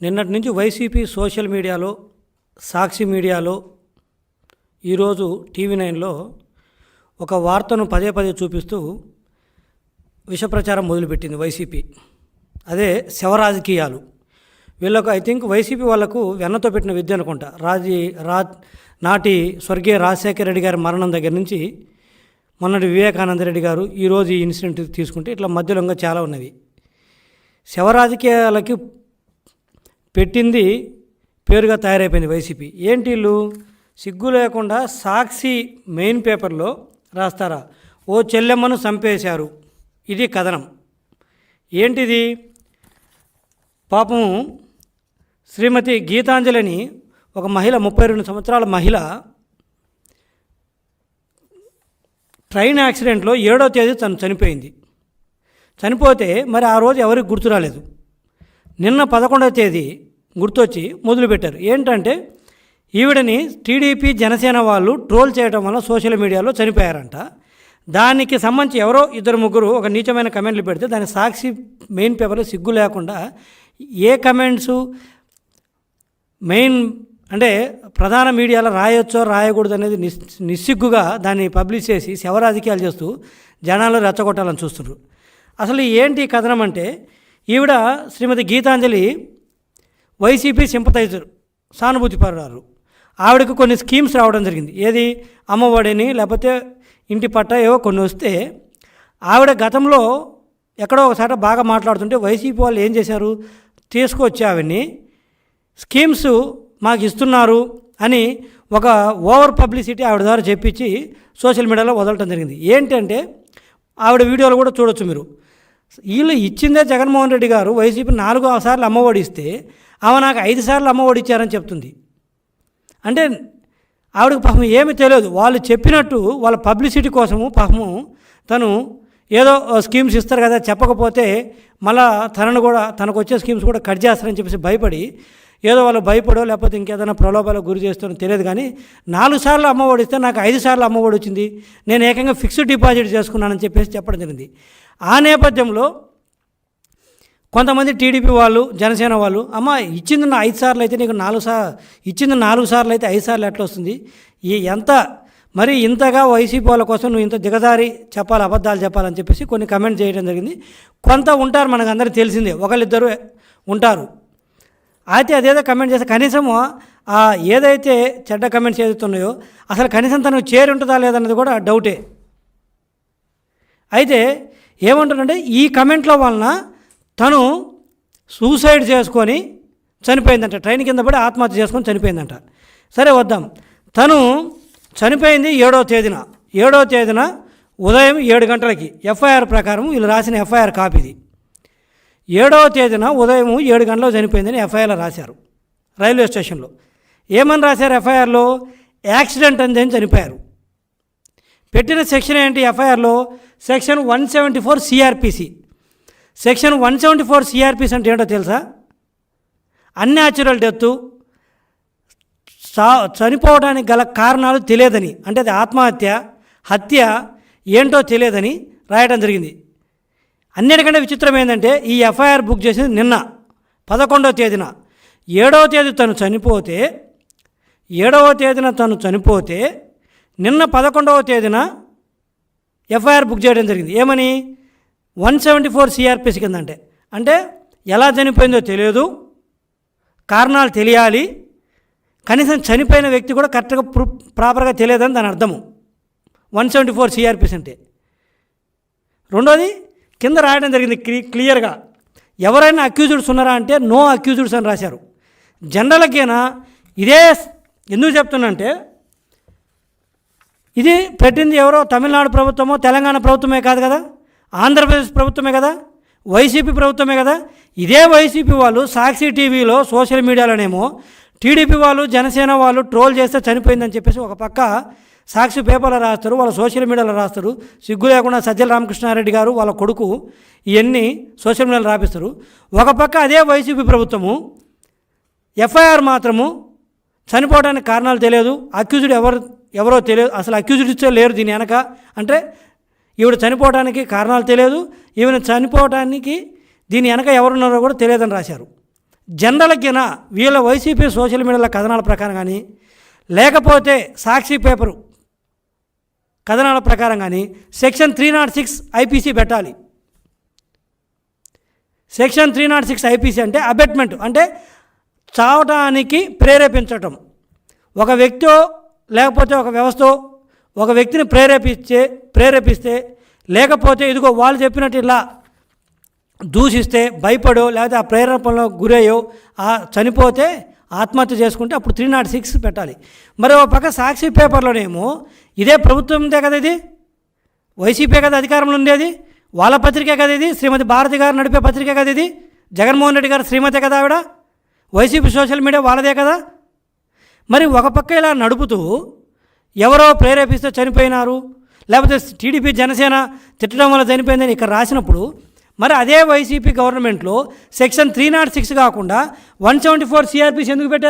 నిన్నటి నుంచి YCP social మీడియాలో సాక్షి మీడియాలో ఈరోజు టీవీ నైన్లో ఒక వార్తను పదే పదే చూపిస్తూ విష ప్రచారం మొదలుపెట్టింది వైసీపీ. అదే శవ రాజకీయాలు వీళ్ళకు ఐ థింక్ వైసీపీ వాళ్ళకు వెన్నతో పెట్టిన విద్య అనుకుంటా. రాజీ రా నాటి స్వర్గీయ రాజశేఖర రెడ్డి గారి మరణం దగ్గర నుంచి మొన్నటి వివేకానంద రెడ్డి గారు ఈరోజు ఈ ఇన్సిడెంట్ తీసుకుంటే ఇట్లా మధ్యలో ఇంకా చాలా ఉన్నవి. శవ రాజకీయాలకి పెట్టింది పేరుగా తయారైపోయింది వైసీపీ. ఏంటి వీళ్ళు సిగ్గు లేకుండా సాక్షి మెయిన్ పేపర్లో రాస్తారా? ఓ చెల్లెమ్మను చంపేశారు. ఇది కథనం. ఏంటిది? పాపం శ్రీమతి గీతాంజలిని ఒక మహిళ ముప్పై రెండు సంవత్సరాల మహిళ ట్రైన్ యాక్సిడెంట్లో ఏడో తేదీ తను చనిపోయింది. చనిపోతే మరి ఆ రోజు ఎవరికి గుర్తు రాలేదు. నిన్న పదకొండవ తేదీ గుర్తొచ్చి మొదలుపెట్టారు. ఏంటంటే ఈవిడని టీడీపీ జనసేన వాళ్ళు ట్రోల్ చేయడం వల్ల సోషల్ మీడియాలో చనిపోయారంట. దానికి సంబంధించి ఎవరో ఇద్దరు ముగ్గురు ఒక నీచమైన కమెంట్లు పెడితే దాని సాక్షి మెయిన్ పేపర్లో సిగ్గు లేకుండా ఏ కమెంట్స్ మెయిన్ అంటే ప్రధాన మీడియాలో రాయొచ్చో రాయకూడదు అనేది నిస్ నిస్సిగ్గుగా దాన్ని పబ్లిష్ చేసి శవ రాజకీయాలు చేస్తూ జనాలు రెచ్చగొట్టాలని చూస్తున్నారు. అసలు ఏంటి ఈ కథనం అంటే ఈవిడ శ్రీమతి గీతాంజలి వైసీపీ సింపతైజర్ సానుభూతిపరారు ఆవిడకు కొన్ని స్కీమ్స్ రావడం జరిగింది. ఏది? అమ్మఒడిని లేకపోతే ఇంటి పట్ట ఏవో కొన్ని వస్తే ఆవిడ గతంలో ఎక్కడో ఒకసారి బాగా మాట్లాడుతుంటే వైసీపీ వాళ్ళు ఏం చేశారు? తీసుకొచ్చి ఆవిడ్ని స్కీమ్స్ మాకు ఇస్తున్నారు అని ఒక ఓవర్ పబ్లిసిటీ ఆవిడ ద్వారా చెప్పించి సోషల్ మీడియాలో వదలటం జరిగింది. ఏంటంటే ఆవిడ వీడియోలు కూడా చూడొచ్చు మీరు. వీళ్ళు ఇచ్చిందే జగన్మోహన్ రెడ్డి గారు వైసీపీ నాలుగు సార్లు అమ్మఒడి ఇస్తే ఆమె నాకు ఐదు సార్లు అమ్మఒడి ఇచ్చారని చెప్తుంది. అంటే ఆవిడకి పాపం ఏమీ తెలియదు. వాళ్ళు చెప్పినట్టు వాళ్ళ పబ్లిసిటీ కోసము పాపము తను ఏదో స్కీమ్స్ ఇస్తారు కదా చెప్పకపోతే మళ్ళా తనను కూడా తనకు వచ్చే స్కీమ్స్ కూడా కట్ చేస్తారని చెప్పేసి భయపడి ఏదో వాళ్ళు భయపడో లేకపోతే ఇంకేదైనా ప్రలోభాలకు గురి చేస్తారో తెలియదు కానీ నాలుగు సార్లు అమ్మఒడి ఇస్తే నాకు ఐదు సార్లు అమ్మఒడి వచ్చింది. నేను ఏకంగా ఫిక్స్డ్ డిపాజిట్ చేసుకున్నానని చెప్పేసి చెప్పడం జరిగింది. ఆ నేపథ్యంలో కొంతమంది టీడీపీ వాళ్ళు జనసేన వాళ్ళు అమ్మ ఇచ్చింది నా ఐదు సార్లు అయితే నీకు నాలుగు సార్ ఇచ్చింది నాలుగు సార్లు అయితే ఐదు సార్లు ఎట్లా వస్తుంది? ఈ ఎంత? మరి ఇంతగా వైసీపీ వాళ్ళ కోసం నువ్వు ఇంత దిగదారి చెప్పాలి అబద్ధాలు చెప్పాలని చెప్పేసి కొన్ని కమెంట్ చేయడం జరిగింది. కొంత ఉంటారు మనకు అందరికీ తెలిసిందే ఒకళ్ళిద్దరు ఉంటారు. అయితే అదేదో కమెంట్ చేస్తే కనీసము ఆ ఏదైతే చెడ్డ కమెంట్స్ ఏదైతే ఉన్నాయో అసలు కనీసం తనకు చేరి ఉంటుందా లేదన్నది కూడా డౌటే అయితే ఏమంటారంటే ఈ కమెంట్ల వలన తను సూసైడ్ చేసుకొని చనిపోయిందంట. ట్రైన్ కింద పడి ఆత్మహత్య చేసుకొని చనిపోయిందంట. సరే వద్దాం. తను చనిపోయింది ఏడో తేదీన. ఏడో తేదీన ఉదయం ఏడు గంటలకి. ఎఫ్ఐఆర్ ప్రకారం వీళ్ళు రాసిన ఎఫ్ఐఆర్ కాపీది. ఏడవ తేదీన ఉదయం ఏడు గంటలకు చనిపోయిందని ఎఫ్ఐఆర్లో రాశారు. రైల్వే స్టేషన్లో. ఏమని రాశారు ఎఫ్ఐఆర్లో? యాక్సిడెంట్ అని చనిపోయారు. పెట్టిన సెక్షన్ ఏంటి ఎఫ్ఐఆర్లో? Section one seventy four CRPC. Section one seventy four CRPC అంటే ఏంటో తెలుసా? అన్యాచురల్ డెత్ చనిపోవడానికి గల కారణాలు తెలియదని అంటే అది ఆత్మహత్య హత్య ఏంటో తెలియదని రాయడం జరిగింది. అన్నిటికంటే విచిత్రం ఏంటంటే ఈ ఎఫ్ఐఆర్ బుక్ చేసింది నిన్న పదకొండవ తేదీన. ఏడవ తేదీ తను చనిపోతే ఏడవ తేదీన తను చనిపోతే నిన్న పదకొండవ తేదీన ఎఫ్ఐఆర్ బుక్ చేయడం జరిగింది. ఏమని? వన్ సెవెంటీ ఫోర్ సిఆర్పిసి కింద అంటే అంటే ఎలా చనిపోయిందో తెలియదు. కారణాలు తెలియాలి. కనీసం చనిపోయిన వ్యక్తి కూడా కరెక్ట్గా ప్రాపర్గా తెలియదని దాని అర్థము. వన్ సెవెంటీ ఫోర్ సిఆర్పిస్ అంటే. రెండోది కింద రాయడం జరిగింది క్లియర్గా. ఎవరైనా అక్యూజ్డ్స్ ఉన్నారా అంటే నో అక్యూజ్డ్స్ అని రాశారు. జనరల్కైనా ఇదే ఎందుకు చెప్తున్నంటే ఇది పెట్టింది ఎవరో తమిళనాడు ప్రభుత్వమో తెలంగాణ ప్రభుత్వమే కాదు కదా. ఆంధ్రప్రదేశ్ ప్రభుత్వమే కదా? వైసీపీ ప్రభుత్వమే కదా? ఇదే వైసీపీ వాళ్ళు సాక్షి టీవీలో సోషల్ మీడియాలోనేమో టీడీపీ వాళ్ళు జనసేన వాళ్ళు ట్రోల్ చేస్తే చనిపోయిందని చెప్పేసి ఒక పక్క సాక్షి పేపర్లో రాస్తారు వాళ్ళ సోషల్ మీడియాలో రాస్తారు. సిగ్గు లేకుండా సజ్జల రామకృష్ణారెడ్డి గారు వాళ్ళ కొడుకు ఇవన్నీ సోషల్ మీడియాలో రాపిస్తారు. ఒక పక్క అదే వైసీపీ ప్రభుత్వము ఎఫ్ఐఆర్ మాత్రము చనిపోవడానికి కారణాలు తెలియదు. అక్యూజ్డ్ ఎవరు ఎవరో తెలియదు. అసలు అక్యూజ్డ్ లేరు దీని వెనక. అంటే ఈవిడ చనిపోవడానికి కారణాలు తెలియదు. ఈవిడ చనిపోవడానికి దీని వెనక ఎవరున్నారో కూడా తెలియదని రాశారు. జనరల్కిన వీళ్ళ వైసీపీ సోషల్ మీడియాల కథనాల ప్రకారం కానీ లేకపోతే సాక్షి పేపరు కథనాల ప్రకారం కానీ section three not six IPC పెట్టాలి. Section three not six IPC అంటే అబెట్మెంట్ అంటే చావటానికి ప్రేరేపించటం. ఒక వ్యక్తో లేకపోతే ఒక వ్యవస్థ ఒక వ్యక్తిని ప్రేరేపించే ప్రేరేపిస్తే లేకపోతే ఇదిగో వాళ్ళు చెప్పినట్టు ఇలా దూషిస్తే భయపడో లేకపోతే ఆ ప్రేరేపణలో గురయ్యో ఆ చనిపోతే ఆత్మహత్య చేసుకుంటే అప్పుడు త్రీ నాట్ సిక్స్ పెట్టాలి. మరి ఒక పక్క సాక్షి పేపర్లోనేమో ఇదే ప్రభుత్వందే కదా ఇది? వైసీపీ కదా అధికారంలో ఉండేది? వాళ్ళ పత్రికే కదా ఇది? శ్రీమతి భారతి గారు నడిపే పత్రికే కదా ఇది? జగన్మోహన్ రెడ్డి గారు శ్రీమతే కదా ఆవిడ? వైసీపీ సోషల్ మీడియా వాళ్ళదే కదా? మరి ఒక పక్క ఇలా నడుపుతూ ఎవరో ప్రేరేపిస్తే చనిపోయినారు లేకపోతే టీడీపీ జనసేన తిట్టడం వల్ల చనిపోయిందని ఇక్కడ రాసినప్పుడు మరి అదే వైసీపీ గవర్నమెంట్లో సెక్షన్ త్రీ నాట్ సిక్స్ కాకుండా వన్ సెవెంటీ ఫోర్ సిఆర్పీస్ ఎందుకు పెట్టారు?